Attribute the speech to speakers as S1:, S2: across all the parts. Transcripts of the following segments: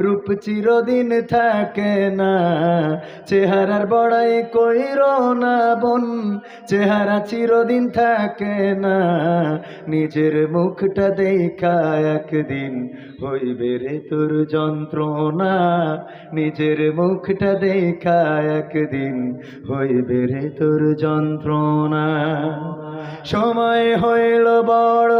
S1: রূপ চিরদিন থাকে না। চেহারার বড়াই কইর না বোন, চেহারা চিরদিন থাকে না। নিজের মুখটা দেখা একদিন হইবে রে তোর যন্ত্রণা। নিজের মুখটা দেখা একদিন হইবে রে তোর যন্ত্রণা। সময় হইল বড়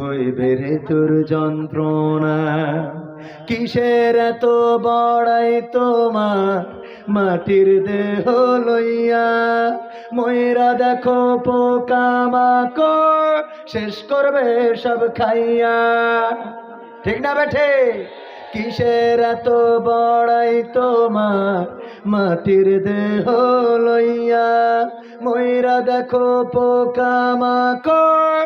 S1: হইবে রে তোর যন্ত্রণা। কিসের এত বড়াই তোমার? মাটির দেহ লইয়া ময়রা দেখো পোকা মাকড়, শেষ করবে সব খাইয়া। ঠিক না বেঠে? কিসের এত বড়াই তোমার? মাটির দেহ লইয়া ময়রা দেখো পোকা মাকড়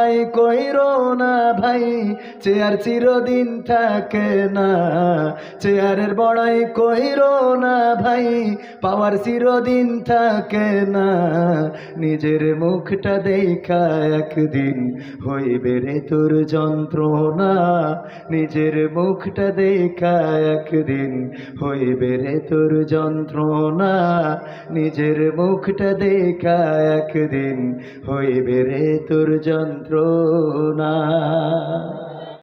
S1: বড়াই কইর না ভাই, চেয়ার চিরদিন থাকে না। চেয়ারের বড়াই কইর না ভাই, পাওয়ার চিরদিন থাকে না। নিজের মুখটা দেখা একদিন হইবে রে তোর যন্ত্রণা। নিজের মুখটা দেখা একদিন হইবে রে তোর যন্ত্রণা। নিজের মুখটা দেখা একদিন হইবে রে তোর যন্ত্রণা